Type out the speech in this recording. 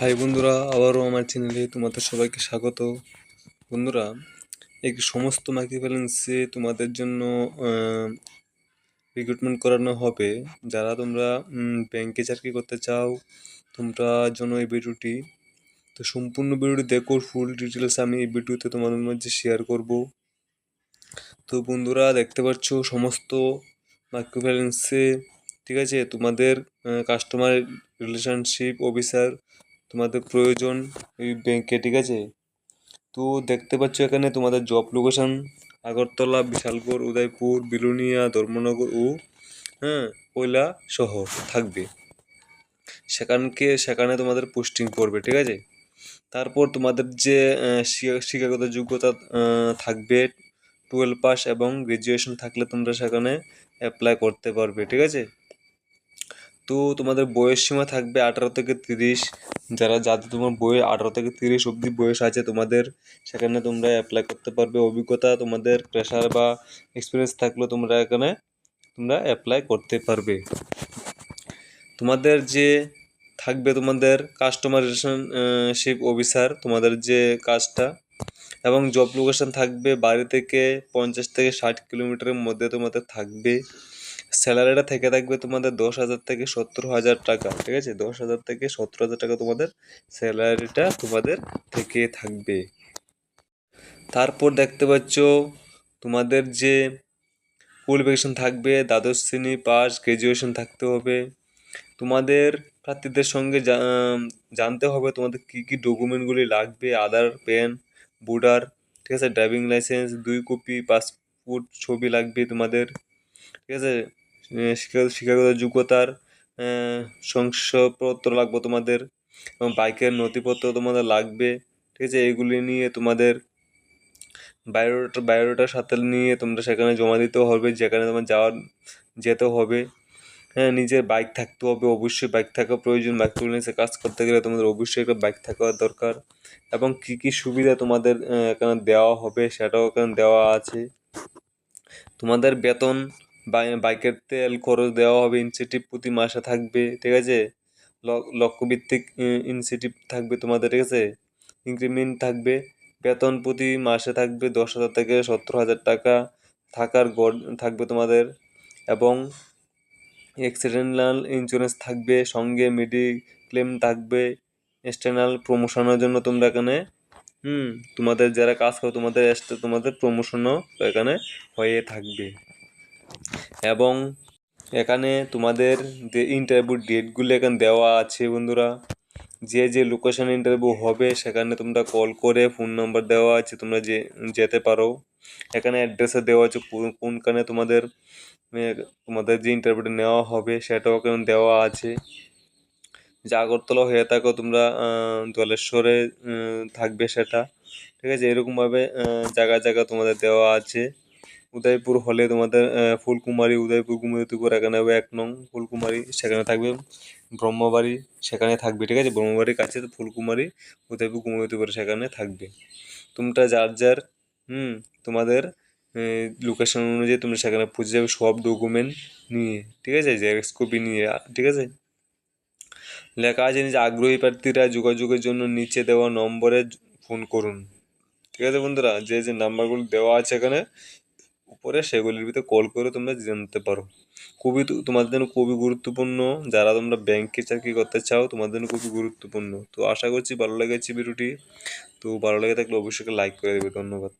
High বন্ধুরা, আবারও আমার চ্যানেলে তোমাদের সবাইকে স্বাগত। বন্ধুরা, এই সমস্ত মাইক্রো ফাইন্যান্সে তোমাদের জন্য রিক্রুটমেন্ট করানো হবে। যারা তোমরা ব্যাংকে চাকরি করতে চাও, তোমরা জন্য এই ভিডিওটি। তো সম্পূর্ণ ভিডিওটি দেখো ফুল ডিটেলস আমি এই ভিডিওতে তোমাদের মধ্যে শেয়ার করব। তো বন্ধুরা, দেখতে পাচ্ছ সমস্ত মাইক্রো ফাইন্যান্সে ঠিক আছে? তোমাদের কাস্টমার রিলেশনশিপ অফিসার তোমাদের প্রয়োজন এই ব্যাংকে ঠিক আছে? তো দেখতে পাচ্ছ এখানে তোমাদের জব লোকেশান আগরতলা, বিশালগড়, উদয়পুর, বিলুনিয়া, ধর্মনগর ও হ্যাঁ কৈলা শহর থাকবে। সেখানকে, সেখানে তোমাদের পোস্টিং করবে, ঠিক আছে? তারপর তোমাদের যে শিক্ষাগত যোগ্যতা থাকবে টুয়েলভ পাস এবং গ্র্যাজুয়েশন থাকলে তোমরা সেখানে অ্যাপ্লাই করতে পারবে, ঠিক আছে? তো তোমাদের বয়স সীমা থাকবে আঠারো থেকে তিরিশ। যারা যাদের তোমার বয়স আঠারো থেকে তিরিশ অবধি বয়স আছে তোমাদের, সেখানে তোমরা অ্যাপ্লাই করতে পারবে। অভিজ্ঞতা তোমাদের প্রেশার বা এক্সপিরিয়েন্স থাকলেও তোমরা এখানে তোমরা অ্যাপ্লাই করতে পারবে। তোমাদের যে থাকবে তোমাদের কাস্টমার রিলেশনশিপ অফিসার তোমাদের যে কাজটা এবং জব লোকেশন থাকবে বাড়ি থেকে পঞ্চাশ থেকে ষাট কিলোমিটারের মধ্যে তোমাদের থাকবে। স্যালারিটা থেকে থাকবে তোমাদের দশ হাজার থেকে সত্তর হাজার টাকা, ঠিক আছে? দশ হাজার থেকে সত্তর হাজার টাকা তোমাদের স্যালারিটা তোমাদের থেকে থাকবে। তারপর দেখতে পাচ্ছ তোমাদের যে কোয়ালিফিকেশন থাকবে, দ্বাদশ শ্রেণি পাস গ্র্যাজুয়েশন থাকতে হবে। তোমাদের প্রার্থীদের সঙ্গে জানতে হবে তোমাদের কী কী ডকুমেন্টগুলি লাগবে, আধার প্যান ভোটার ঠিক আছে? ড্রাইভিং লাইসেন্স দুই কপি পাসপোর্ট ছবি লাগবে তোমাদের, ঠিক আছে? শিক্ষাগত যোগ্যতার শংসাপত্র লাগবে তোমাদের এবং বাইকের নথিপত্র তোমাদের লাগবে, ঠিক আছে? এগুলি নিয়ে তোমাদের বায়োডাটা, বায়োডাটার সাথে নিয়ে তোমরা সেখানে জমা দিতে হবে, যেখানে তোমার যাওয়ার, যেতে হবে। হ্যাঁ নিজের বাইক থাকতে হবে, অবশ্যই বাইক থাকা প্রয়োজন। বাইক নিয়ে কাজ করতে গেলে তোমাদের অবশ্যই একটা বাইক থাকা দরকার। এবং কী কী সুবিধা তোমাদের এখানে দেওয়া হবে সেটাও এখানে দেওয়া আছে। তোমাদের বেতন বাইকের তেল খরচ দেওয়া হবে ইনসেন্টিভ প্রতি মাসে থাকবে, ঠিক আছে? লক্ষ্যভিত্তিক ইনসেন্টিভ থাকবে তোমাদের, ঠিক আছে? ইনক্রিমেন্ট থাকবে, বেতন প্রতি মাসে থাকবে দশ হাজার থেকে সত্তর হাজার টাকা থাকার গড়, থাকবে তোমাদের। এবং এক্সিডেন্টাল ইন্স্যুরেন্স থাকবে, সঙ্গে মেডিক্লেম থাকবে এক্সটার্নাল প্রমোশনের জন্য তোমরা এখানে, হুম, তোমাদের যারা কাজ করো তোমাদের তোমাদের প্রমোশনও এখানে হয়ে থাকবে। এবং এখানে তোমাদের যে ইন্টারভিউ ডেটগুলো এখানে দেওয়া আছে বন্ধুরা, যে যে লোকেশানে ইন্টারভিউ হবে সেখানে তোমরা কল করে ফোন নাম্বার দেওয়া আছে, তোমরা যে, যেতে পারো। এখানে অ্যাড্রেসে দেওয়া আছে কোনখানে তোমাদের তোমাদের যে ইন্টারভিউটা নেওয়া হবে সেটাও এখানে দেওয়া আছে। যে আগরতলা হয়ে থাকো তোমরা জলেশ্বরে থাকবে সেটা। ঠিক আছে? এরকমভাবে জায়গা জায়গা তোমাদের দেওয়া আছে। উদয়পুর হলে তোমাদের ফুলকুমারী, উদয়পুর কুমুদিপুর এখানে হবে এক নং ফুলকুমারী, সেখানে থাকবে ব্রহ্মবাড়ি, সেখানে থাকবে, ঠিক আছে? ব্রহ্মবাড়ির কাছে তো ফুলকুমারী, উদয়পুর কুমুদিপুর সেখানে থাকবে। তোমরা যার যার, হুম, তোমাদের লোকেশন অনুযায়ী তোমরা সেখানে পৌঁছে যাবে, সব ডকুমেন্ট নিয়ে, ঠিক আছে? জেরক্স কপি নিয়ে, ঠিক আছে? লেখা আছে যে আগ্রহী প্রার্থীরা যোগাযোগের জন্য নিচে দেওয়া নম্বরে ফোন করুন। ঠিক আছে বন্ধুরা? যে যে নাম্বারগুলো দেওয়া আছে এখানে উপরে সেগুলির ভিতরে কল করে তোমরা জানতে পারো। খুবই তোমাদের জন্য খুবই গুরুত্বপূর্ণ। যারা তোমরা ব্যাংকে চাকরি করতে চাও, তোমাদের জন্য খুবই গুরুত্বপূর্ণ। তো আশা করছি ভালো লেগেছে ভিডিওটি। তো ভালো লেগে থাকলে অবশ্যই লাইক করে দেবে। ধন্যবাদ।